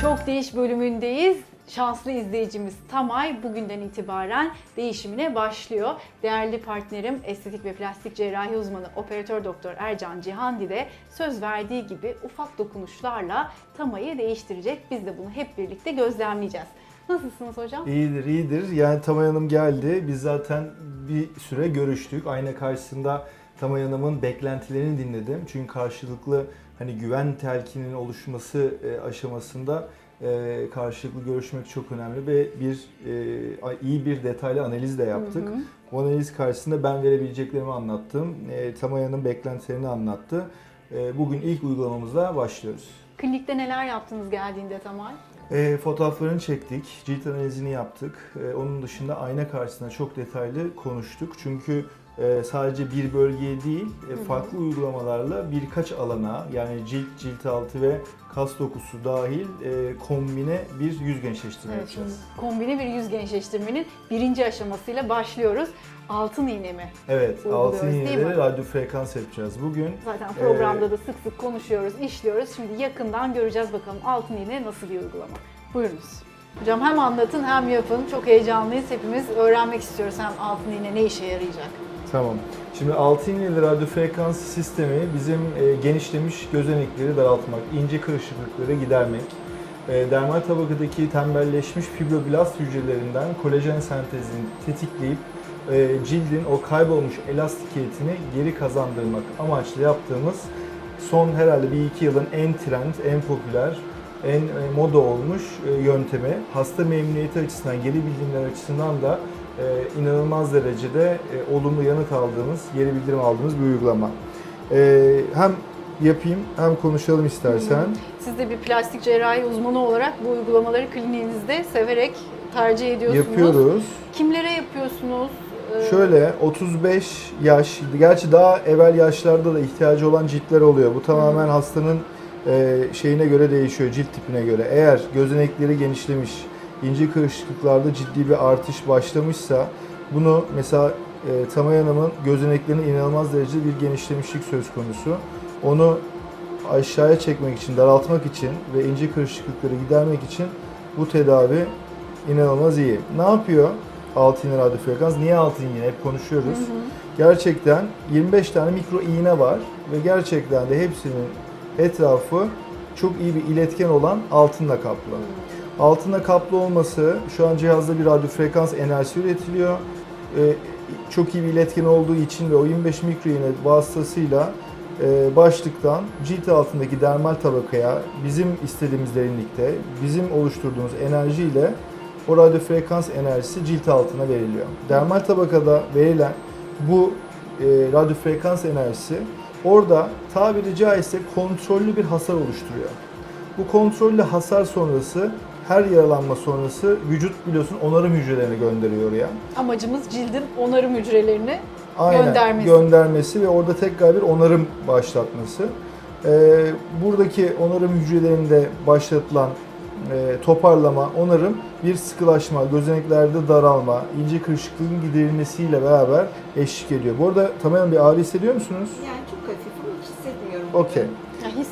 Çok Değiş bölümündeyiz. Şanslı izleyicimiz Tamay bugünden itibaren değişimine başlıyor. Değerli partnerim estetik ve plastik cerrahi uzmanı operatör doktor Ercan Cihandi de söz verdiği gibi ufak dokunuşlarla Tamay'ı değiştirecek. Biz de bunu hep birlikte gözlemleyeceğiz. Nasılsınız hocam? İyidir, iyidir. Yani Tamay Hanım geldi. Biz zaten bir süre görüştük. Ayna karşısında Tamay Hanım'ın beklentilerini dinledim. Çünkü karşılıklı hani güven telkinin oluşması e, aşamasında e, karşılıklı görüşmek çok önemli ve bir e, iyi bir detaylı analiz de yaptık. Hı hı. Bu analiz karşısında ben verebileceklerimi anlattım. Tamay Hanım beklentilerini anlattı. Bugün ilk uygulamamıza başlıyoruz. Klinikte neler yaptınız geldiğinde Tamay? E, fotoğraflarını çektik, cilt analizini yaptık. E, onun dışında ayna karşısında çok detaylı konuştuk. Çünkü e, sadece bir bölgeye değil, e, farklı uygulamalarla birkaç alana yani cilt, cilt altı ve kas dokusu dahil e, kombine bir yüz gençleştirme Evet, şimdi yapacağız. kombine bir yüz gençleştirmenin birinci aşamasıyla başlıyoruz. Altın iğne mi? Evet, Uyguluyoruz, altın değil mi? iğneleri radyo frekans yapacağız. Bugün Zaten programda Ee, da sık sık konuşuyoruz, işliyoruz. Şimdi yakından göreceğiz bakalım altın iğne nasıl bir uygulama. Buyurunuz. Hocam hem anlatın hem yapın. Çok heyecanlıyız. Hepimiz öğrenmek istiyoruz hem altın iğne ne işe yarayacak. Tamam. Şimdi altın iğneli radyo frekans sistemi bizim e, genişlemiş gözenekleri daraltmak, ince kırışıklıkları gidermek, e, dermal tabakadaki tembelleşmiş fibroblast hücrelerinden kolajen sentezini tetikleyip e, cildin o kaybolmuş elastikiyetini geri kazandırmak amaçlı yaptığımız son herhalde bir iki yılın en trend, en popüler, en e, moda olmuş e, yöntemi. Hasta memnuniyeti açısından, geri bildirimler açısından da e, inanılmaz derecede e, olumlu yanıt aldığımız, geri bildirim aldığımız bir uygulama. E, hem yapayım hem konuşalım istersen. Siz de bir plastik cerrahi uzmanı olarak bu uygulamaları kliniğinizde severek tercih ediyorsunuz. Yapıyoruz. Kimlere yapıyorsunuz? Ee, Şöyle 35 yaş, gerçi daha evvel yaşlarda da ihtiyacı olan ciltler oluyor. Bu tamamen hastanın e, şeyine göre değişiyor, cilt tipine göre. Eğer gözenekleri genişlemiş, ince kırışıklıklarda ciddi bir artış başlamışsa bunu mesela e, Tamay Hanım'ın gözeneklerinin inanılmaz derecede bir genişlemişlik söz konusu. Onu aşağıya çekmek için, daraltmak için ve ince kırışıklıkları gidermek için bu tedavi inanılmaz iyi. Ne yapıyor altın radyo frekans? Niye altın iğne? Hep konuşuyoruz. Gerçekten 25 tane mikro iğne var ve gerçekten de hepsinin etrafı çok iyi bir iletken olan altınla kaplı. Altınla kaplı olması şu an cihazda bir radyo frekans enerjisi üretiliyor. Ee, çok iyi bir iletken olduğu için ve o 25 mikro iğne vasıtasıyla e, başlıktan cilt altındaki dermal tabakaya bizim istediğimiz derinlikte bizim oluşturduğumuz enerjiyle o radyo frekans enerjisi cilt altına veriliyor. Dermal tabakada verilen bu e, radyo frekans enerjisi orada tabiri caizse kontrollü bir hasar oluşturuyor. Bu kontrollü hasar sonrası her yaralanma sonrası vücut biliyorsun onarım hücrelerini gönderiyor oraya. Amacımız cildin onarım hücrelerini Aynen, Göndermesi. göndermesi ve orada tekrar bir onarım başlatması. Ee, buradaki onarım hücrelerinde başlatılan e, toparlama, onarım bir sıkılaşma, gözeneklerde daralma, ince kırışıklığın giderilmesiyle beraber eşlik ediyor. Bu arada tamamen bir ağrı hissediyor musunuz? Yani çok hafif ama hissetmiyorum. Okey.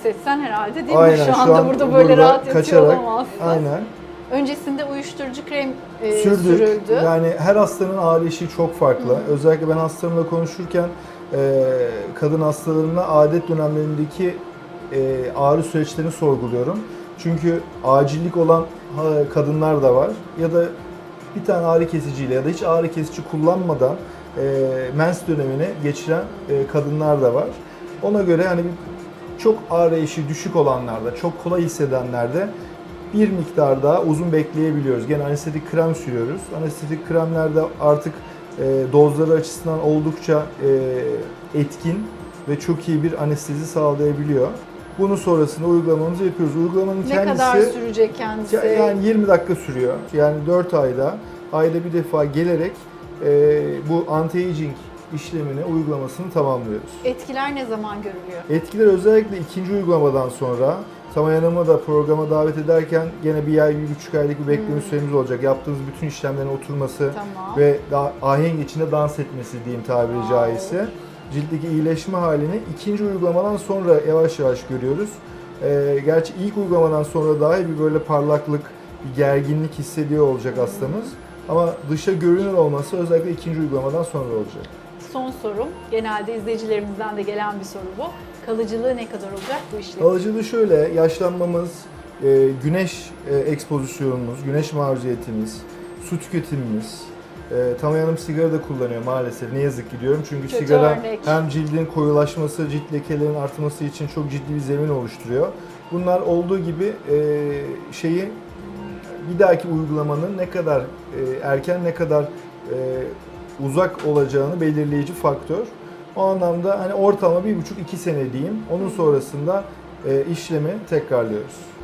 Hissetsen herhalde değil mi? Aynen Şu anda burada böyle rahat yatıyor kaçarak, olamazsın. aynen. Öncesinde uyuşturucu krem e, sürdük. sürüldü. Yani her hastanın ağrı eşiği çok farklı. Hı. Özellikle ben hastalarımla konuşurken e, kadın hastalarımla adet dönemlerindeki e, ağrı süreçlerini sorguluyorum. Çünkü acillik olan kadınlar da var ya da bir tane ağrı kesiciyle ya da hiç ağrı kesici kullanmadan e, mens dönemini geçiren e, kadınlar da var. Ona göre hani bir- çok eşiği düşük olanlarda, çok kolay hissedenlerde bir miktar daha uzun bekleyebiliyoruz. Gene anestetik krem sürüyoruz. Anestetik kremlerde artık e, dozları açısından oldukça e, etkin ve çok iyi bir anestezi sağlayabiliyor. Bunun sonrasında uygulamamızı yapıyoruz. Uygulamanın ne kendisi kadar sürecek kendisi? ya- yani 20 dakika sürüyor. Yani 4 ayda ayda bir defa gelerek e, bu anti-aging işlemini uygulamasını tamamlıyoruz. Etkiler ne zaman görülüyor? Etkiler özellikle ikinci uygulamadan sonra Hanım'ı da programa davet ederken gene bir ay, bir buçuk aylık bir bekleme Hmm. süremiz olacak. Yaptığımız bütün işlemlerin oturması Tamam. ve daha ahenk içinde dans etmesi diyeyim tabiri Wow. caizse. Ciltteki iyileşme halini ikinci uygulamadan sonra yavaş yavaş görüyoruz. E, gerçi ilk uygulamadan sonra dahi bir böyle parlaklık, bir gerginlik hissediyor olacak hastamız. Ama dışa görünür olması özellikle ikinci uygulamadan sonra olacak. Son sorum, genelde izleyicilerimizden de gelen bir soru bu. Kalıcılığı ne kadar olacak bu işlemin? Kalıcılığı şöyle, yaşlanmamız, e, güneş e, ekspozisyonumuz, güneş maruziyetimiz, su tüketimimiz, e, Tamay Hanım sigara da kullanıyor maalesef. Ne yazık ki diyorum. Çünkü Kötü sigara örnek. hem cildin koyulaşması, cilt lekelerinin artması için çok ciddi bir zemin oluşturuyor. Bunlar olduğu gibi e, şeyi bir dahaki uygulamanın ne kadar e, erken, ne kadar e, uzak olacağını belirleyici faktör. O anlamda hani ortalama bir buçuk iki sene diyeyim. Onun sonrasında e, işlemi tekrarlıyoruz.